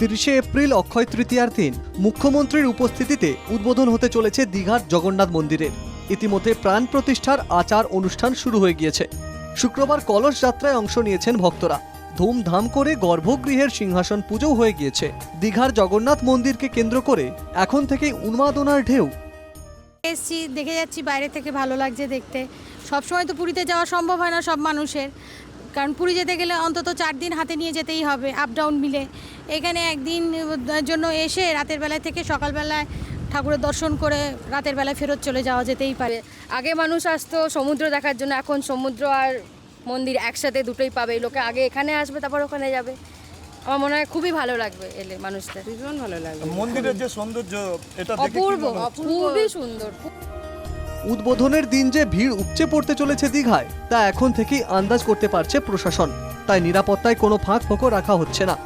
তিরিশে এপ্রিল অক্ষয় তৃতীয়ার দিন মুখ্যমন্ত্রীর উপস্থিতিতে উদ্বোধন হতে চলেছে দীঘার জগন্নাথ মন্দিরের ইতিমধ্যে প্রাণ প্রতিষ্ঠার আচার অনুষ্ঠান শুরু হয়ে গিয়েছে। শুক্রবার কলস যাত্রায় অংশ নিয়েছেন ভক্তরা। ধুমধাম করে গর্ভগৃহের সিংহাসন পুজো হয়ে গিয়েছে। দীঘার জগন্নাথ মন্দিরকে কেন্দ্র করে এখন থেকেই উন্মাদনার ঢেউ। এসছি, দেখে যাচ্ছি বাইরে থেকে ভালো লাগছে দেখতে। সবসময় তো পুরীতে যাওয়া সম্ভব হয় না সব মানুষের। কারণ পুরী যেতে গেলে অন্তত চার দিন হাতে নিয়ে যেতেই হবে আপ ডাউন মিলে। এখানে একদিন জন্য এসে রাতের বেলায় থেকে সকালবেলায় ঠাকুরের দর্শন করে রাতের বেলায় ফেরত চলে যাওয়া যেতেই পারে। আগে মানুষ আসতো সমুদ্র দেখার জন্য এখন সমুদ্র আর মন্দির একসাথে দুটোই পাবে। লোকে আগে এখানে আসবে তারপর ওখানে যাবে। আমার মনে হয় খুবই ভালো লাগবে এলে মানুষদের। ভীষণ ভালো লাগবে। মন্দিরের যে সৌন্দর্য এটা অপূর্ব খুবই সুন্দর। খুব উদ্বোধনের দিন যে ভিড় উপচে পড়তে চলেছে দীঘায়, তা এখন থেকেই আন্দাজ করতে পারছে প্রশাসন। তাই নিরাপত্তায় কোনো ফাঁক ফোকর রাখা হচ্ছে না।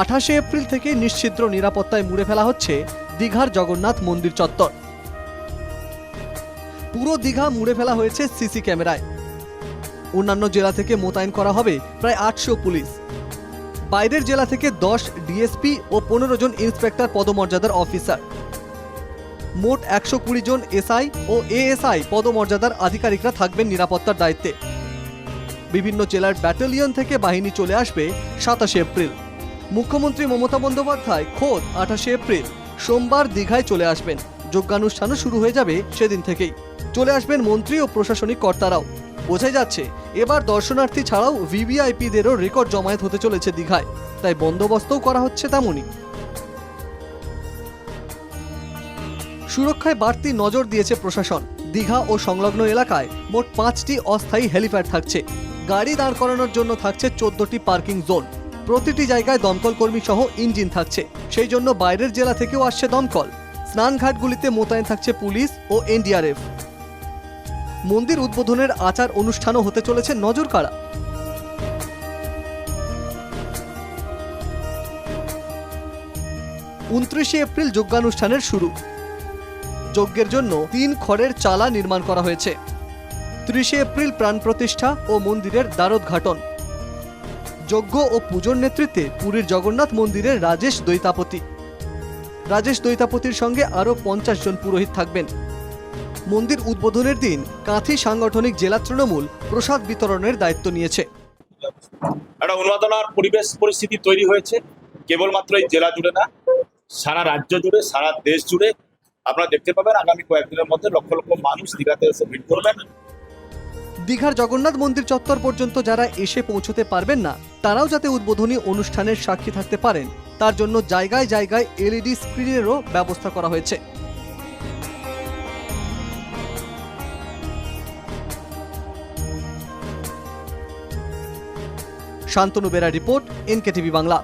আঠাশে এপ্রিল থেকে নিশ্ছিদ্র নিরাপত্তায় মুড়ে ফেলা হচ্ছে দীঘার জগন্নাথ মন্দির চত্বর। পুরো দীঘা মুড়ে ফেলা হয়েছে সিসি ক্যামেরায়। অন্যান্য জেলা থেকে মোতায়েন করা হবে প্রায় আটশো পুলিশ। বাইরের জেলা থেকে দশ ডিএসপি ও পনেরো জন ইন্সপেক্টর পদমর্যাদার অফিসার। মোট একশো কুড়ি জন এসআই ও এএসআই পদমর্যাদার আধিকারিকরা থাকবেন নিরাপত্তার দায়িত্বে। বিভিন্ন জেলার ব্যাটালিয়ন থেকে বাহিনী চলে আসবে সাতাশে এপ্রিল। মুখ্যমন্ত্রী মমতা বন্দ্যোপাধ্যায় খোদ আঠাশে এপ্রিল, সোমবার দীঘায় চলে আসবেন। যজ্ঞানুষ্ঠানও শুরু হয়ে যাবে সেদিন থেকেই। চলে আসবেন মন্ত্রী ও প্রশাসনিক কর্তারাও। বোঝাই যাচ্ছে, এবার দর্শনার্থী ছাড়াও ভিভিআইপিদেরও রেকর্ড জমায়েত হতে চলেছে দীঘায়। তাই বন্দোবস্তও করা হচ্ছে তেমনই। সুরক্ষায় বাড়তি নজর দিয়েছে প্রশাসন। দীঘা ও সংলগ্ন এলাকায় মোট পাঁচটি অস্থায়ী হেলিপ্যাড থাকছে। গাড়ি দাঁড় করানোর জন্য থাকছে চোদ্দটি পার্কিং জোন। প্রতিটি জায়গায় দমকল কর্মী সহ ইঞ্জিন থাকছে। সেই জন্য বাইরের জেলা থেকেও আসছে দমকল। স্নানঘাটগুলিতে মোতায়েন থাকছে পুলিশ ও এনডিআরএফ। মন্দির উদ্বোধনের আচার অনুষ্ঠানও হতে চলেছে নজর কাড়া। উনত্রিশে এপ্রিল যজ্ঞানুষ্ঠানের শুরু। যজ্ঞের জন্য তিন খড়ের চালা নির্মাণ করা হয়েছে। ত্রিশে এপ্রিল প্রাণ প্রতিষ্ঠা ও মন্দিরের দ্বারোদ্ঘাটন। যজ্ঞ ও পুজোর নেতৃত্বে পুরীর জগন্নাথ মন্দিরের রাজেশ দৈতাপতি রাজেশ দৈতাপতির সঙ্গে আরও পঞ্চাশ জন পুরোহিত থাকবেন। মন্দির উদ্বোধনের দিন কাঁথি সাংগঠনিক জেলা তৃণমূল প্রসাদ বিতরণের দায়িত্ব নিয়েছে। একটা উন্মাদনার পরিবেশ পরিস্থিতি তৈরি হয়েছে। কেবলমাত্র এই জেলা জুড়ে না, সারা রাজ্য জুড়ে, সারা দেশ জুড়ে আপনারা দেখতে পাবেন আগামী কয়েকদিনের মধ্যে লক্ষ লক্ষ মানুষ দীঘাতে এসে ভিড় করবেন। দীঘার জগন্নাথ মন্দির চত্বর পর্যন্ত যারা এসে পৌঁছতে পারবেন না, তারাও যাতে উদ্বোধনী অনুষ্ঠানের সাক্ষী থাকতে পারেন, তার জন্য জায়গায় জায়গায় এলইডি স্ক্রিনেরও ব্যবস্থা করা হয়েছে। Shantanu Bera report, NKTV Bangla.